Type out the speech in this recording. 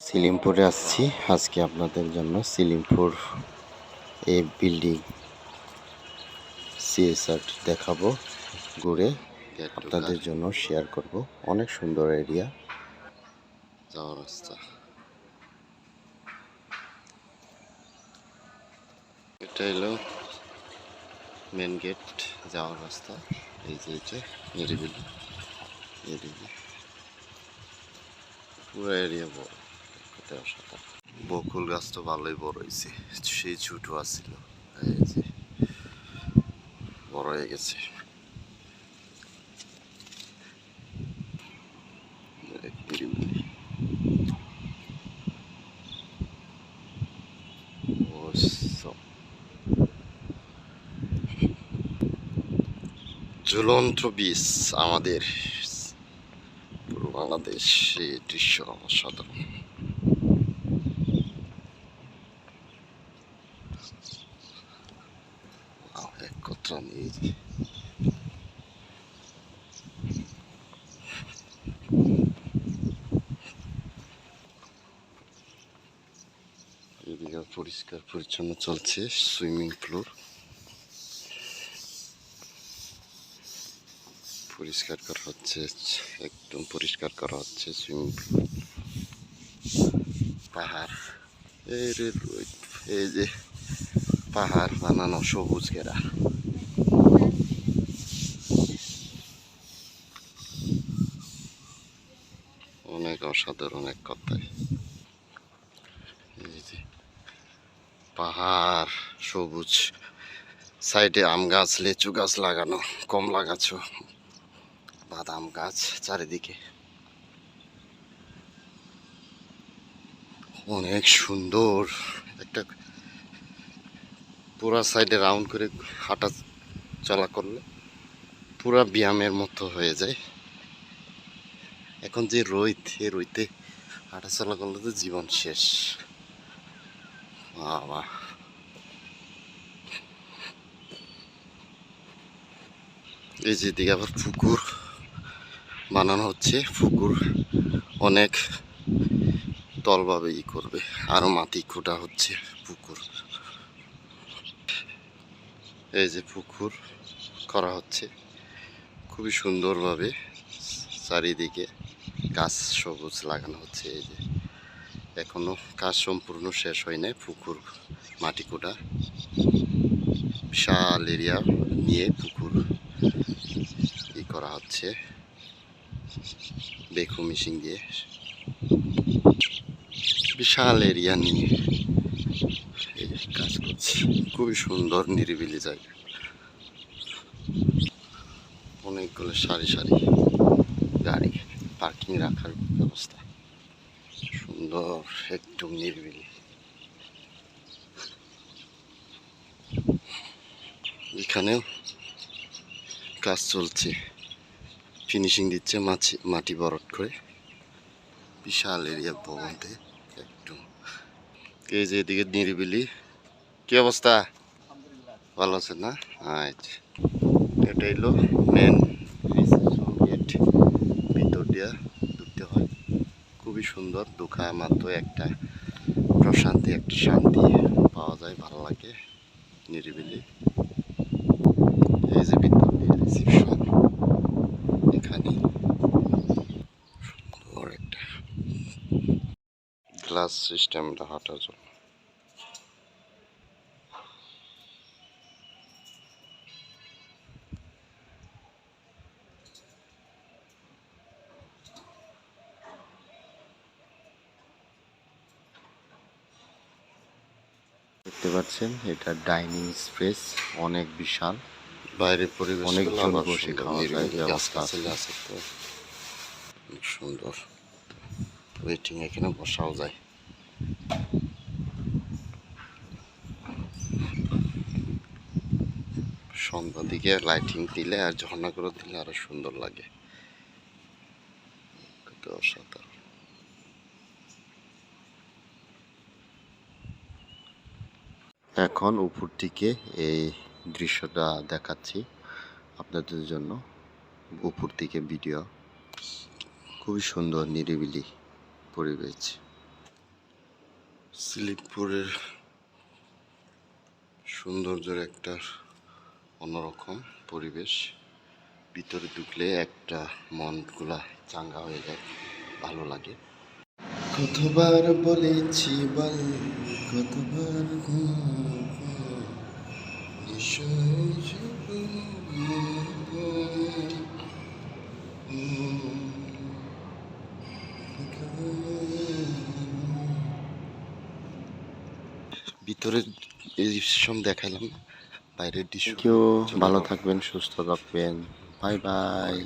সিলিমপুরে আসছি। আজকে আপনাদের জন্য সিলিমপুর এই বিল্ডিং সিএসআর দেখাবো, ঘুরে আপনাদের জন্য শেয়ার করব। অনেক সুন্দর এরিয়া। যাওয়ার রাস্তা। এটা হলো মেন গেট যাওয়ার রাস্তা। এই যে এটা পুরো এরিয়া বড়। কত অসাধারণ বকুল গাছ তো ভালোই বড় হয়েছে। সেই ছোট যে, বড় হয়ে গেছে. ঝুলন্ত বীজ আমাদের পুরো বাংলাদেশ দৃশ্য অসাধারণ Wow, এক নেই এদিকে পরিষ্কার পরিচ্ছন্ন চলছে সুইমিং পুল পরিষ্কার করা হচ্ছে একদম পরিষ্কার করা হচ্ছে সুইমিং পুল পাহাড় এই যে পাহাড় বানানো সবুজ ঘেরা অনেক অসাধারণ এক কথায়। পাহাড়, সবুজ, সাইডে আম গাছ, লিচু গাছ লাগানো কমলা গাছও বাদাম গাছ চারিদিকে। অনেক সুন্দর একটা পুরা সাইডে রাউন্ড করে হাঁটা চলা করলে পুরা ব্যায়ামের মতো হয়ে যায়। এখন যে রোদ এই রইতে হাঁটা চলা করলে তো জীবন শেষ। বাবা। এই যে দিকে আবার পুকুর বানানো হচ্ছে। পুকুর অনেক তলভাবে ই করবে, আরও মাটি খোঁটা হচ্ছে পুকুর। এই যে পুকুর করা হচ্ছে। খুবই সুন্দরভাবে চারিদিকে গাছ সবুজ লাগানো হচ্ছে এই যে। এখনও কাজ সম্পূর্ণ শেষ হয় নাই পুকুর, মাটি কোটা। বিশাল এরিয়া নিয়ে পুকুর ই করা হচ্ছে। বেকু মেশিন দিয়ে। বিশাল এরিয়া নিয়ে কাজ করছে। খুবই সুন্দর, নিরিবিলি জায়গা। অনেকগুলো সারি সারি গাড়ি পার্কিং রাখার ব্যবস্থা। সুন্দর একদম নিরিবিলি। এখানেও কাজ চলছে। ফিনিশিং দিচ্ছে মাছি, মাটি বরট করে। বিশাল এরিয়া ভবনতে একদম। এই যে এদিকে নিরিবিলি। কি অবস্থা? ভালো আছে না? আচ্ছা এটা হলো মেন গেট ভিতর দিয়া ঢুকতে হয়। খুবই সুন্দর, দুঃখা মাত্র একটা প্রশান্তি, একটা শান্তি পাওয়া যায়, ভালো লাগে, নিরিবিলি। এই যে ভিতর দিয়ে রিসিপশন এখানে। সুন্দর একটা গ্লাস সিস্টেমটা হাঁটার জন্য। দেখতে পাচ্ছেন এটা ডাইনিং স্পেস অনেক বিশাল। বাইরে পরিবেশ অনেকজন বসে খাওয়া যায় ব্যবস্থা আছে অনেক সুন্দর। ওয়েটিং এখানে বসাও যায়। সন্ধ্যা দিকে লাইটিং দিলে আর ঝর্ণা করে দিলে আরও সুন্দর লাগে। অসাধারণ। এখন উপর থেকে এই দৃশ্যটা দেখাচ্ছি আপনাদের জন্য। উপর থেকে ভিডিও। খুবই সুন্দর, নিরিবিলি পরিবেশ। স্লিপপুরের সৌন্দর্যের একটা অন্যরকম পরিবেশ। ভিতরে ঢুকলে একটা মনগুলা চাঙ্গা হয়ে যায়, ভালো লাগে। কতবার বলেছি বল কতবার ভিতরে এই দৃশ্য দেখালাম বাইরের দৃশ্য। কেউ ভালো থাকবেন সুস্থ থাকবেন। Bye bye.